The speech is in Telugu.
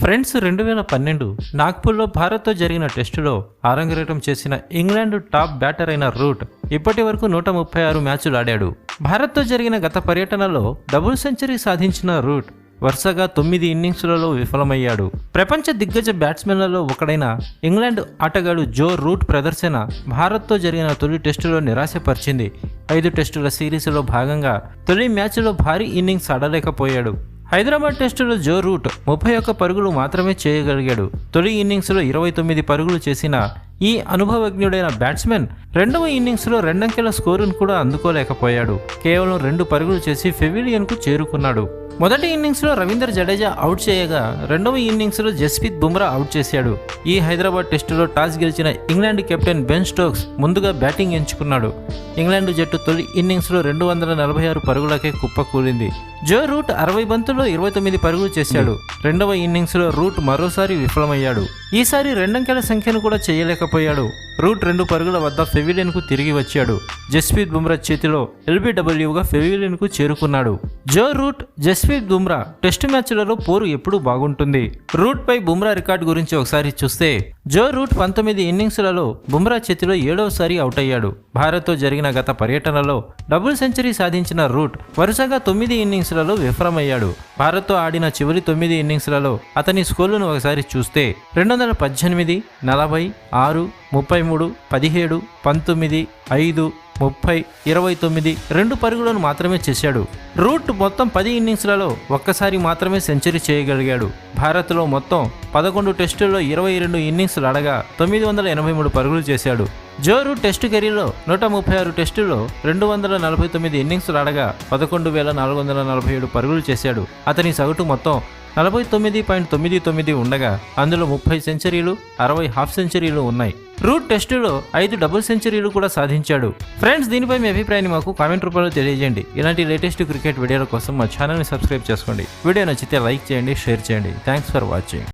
ఫ్రెండ్స్ రెండు వేల పన్నెండు నాగ్పూర్లో భారత్తో జరిగిన టెస్టులో ఆరంగరేటం చేసిన ఇంగ్లాండ్ టాప్ బ్యాటర్ అయిన రూట్ ఇప్పటి వరకు నూట ముప్పై ఆరు మ్యాచ్లు ఆడాడు. భారత్తో జరిగిన గత పర్యటనలో డబుల్ సెంచరీ సాధించిన రూట్ వరుసగా తొమ్మిది ఇన్నింగ్స్లలో విఫలమయ్యాడు. ప్రపంచ దిగ్గజ బ్యాట్స్మెన్లలో ఒకడైన ఇంగ్లాండ్ ఆటగాడు జో రూట్ ప్రదర్శన భారత్తో జరిగిన తొలి టెస్టులో నిరాశపరిచింది. ఐదు టెస్టుల సిరీస్లో భాగంగా తొలి మ్యాచ్లో భారీ ఇన్నింగ్స్ ఆడలేకపోయాడు. హైదరాబాద్ టెస్టులో జో రూట్ ముప్పై ఒక్క పరుగులు మాత్రమే చేయగలిగాడు. తొలి ఇన్నింగ్స్లో ఇరవై తొమ్మిది పరుగులు చేసిన ఈ అనుభవజ్ఞుడైన బ్యాట్స్మెన్ రెండవ ఇన్నింగ్స్లో రెండంకెల స్కోరును కూడా అందుకోలేకపోయాడు. కేవలం రెండు పరుగులు చేసి ఫెవిలియన్కు చేరుకున్నాడు. మొదటి ఇన్నింగ్స్లో రవీందర్ జడేజా అవుట్ చేయగా రెండవ ఇన్నింగ్స్లో జస్ప్రీత్ బుమ్రా అవుట్ చేశాడు. ఈ హైదరాబాద్ టెస్టులో టాస్ గెలిచిన ఇంగ్లాండ్ కెప్టెన్ బెన్ స్టోక్స్ ముందుగా బ్యాటింగ్ ఎంచుకున్నాడు. ఇంగ్లాండ్ జట్టు తొలి ఇన్నింగ్స్లో రెండు వందల నలభై ఆరు పరుగులకే కుప్పకూలింది జో రూట్ అరవై బంతుల్లో ఇరవై తొమ్మిది పరుగులు చేశాడు. రెండవ ఇన్నింగ్స్లో రూట్ మరోసారి విఫలమయ్యాడు. ఈసారి రెండంకెల సంఖ్యను కూడా చేయలేకపోయాడు. రూట్ రెండు పరుగుల వద్ద ఫెవిలియన్కు తిరిగి వచ్చాడు. జస్ప్రీత్ బుమ్రా చేతిలో ఎల్బీడబ్ల్యూగా ఫెవిలియన్కు చేరుకున్నాడు. Joe Root Jasprit Bumrah test మ్యాచ్లలో పోరు ఎప్పుడూ బాగుంటుంది. రూట్ పై బుమ్రా రికార్డు గురించి ఒకసారి చూస్తే జో రూట్ పంతొమ్మిది ఇన్నింగ్స్లలో బుమ్రా చేతిలో ఏడవసారి అవుట్ అయ్యాడు భారత్తో జరిగిన గత పర్యటనలో డబుల్ సెంచరీ సాధించిన రూట్ వరుసగా తొమ్మిది ఇన్నింగ్స్లలో విఫలమయ్యాడు భారత్తో ఆడిన చివరి తొమ్మిది ఇన్నింగ్స్లలో అతని స్కోర్లను ఒకసారి చూస్తే రెండు వందల పద్దెనిమిది నలభై ఆరు ముప్పై మూడు పదిహేడు పంతొమ్మిది ఐదు ముప్పై ఇరవై తొమ్మిది రెండు పరుగులను మాత్రమే చేశాడు. రూట్ మొత్తం పది ఇన్నింగ్స్లలో ఒక్కసారి మాత్రమే సెంచరీ చేయగలిగాడు. భారత్లో మొత్తం పదకొండు టెస్టుల్లో ఇరవై రెండు ఇన్నింగ్స్లు ఆడగా తొమ్మిది వందల ఎనభై మూడు పరుగులు చేశాడు. జోరు టెస్టు కెరీర్లో నూట ముప్పై ఆరు టెస్టుల్లో రెండు వందల నలభై తొమ్మిది ఇన్నింగ్స్లు ఆడగా పదకొండు వేల నాలుగు వందల నలభై ఏడు పరుగులు చేశాడు. అతని సగటు మొత్తం నలభై తొమ్మిది పాయింట్ తొమ్మిది తొమ్మిది ఉండగా అందులో ముప్పై సెంచరీలు అరవై హాఫ్ సెంచరీలు ఉన్నాయి. రూట్ టెస్టులో ఐదు డబుల్ సెంచరీలు కూడా సాధించాడు. ఫ్రెండ్స్ దీనిపై మీ అభిప్రాయాన్ని మాకు కామెంట్ రూపంలో తెలియజేయండి. ఇలాంటి లేటెస్ట్ క్రికెట్ వీడియోల కోసం మా ఛానల్ని సబ్స్క్రైబ్ చేసుకోండి. వీడియో నచ్చితే లైక్ చేయండి షేర్ చేయండి. Thanks for watching.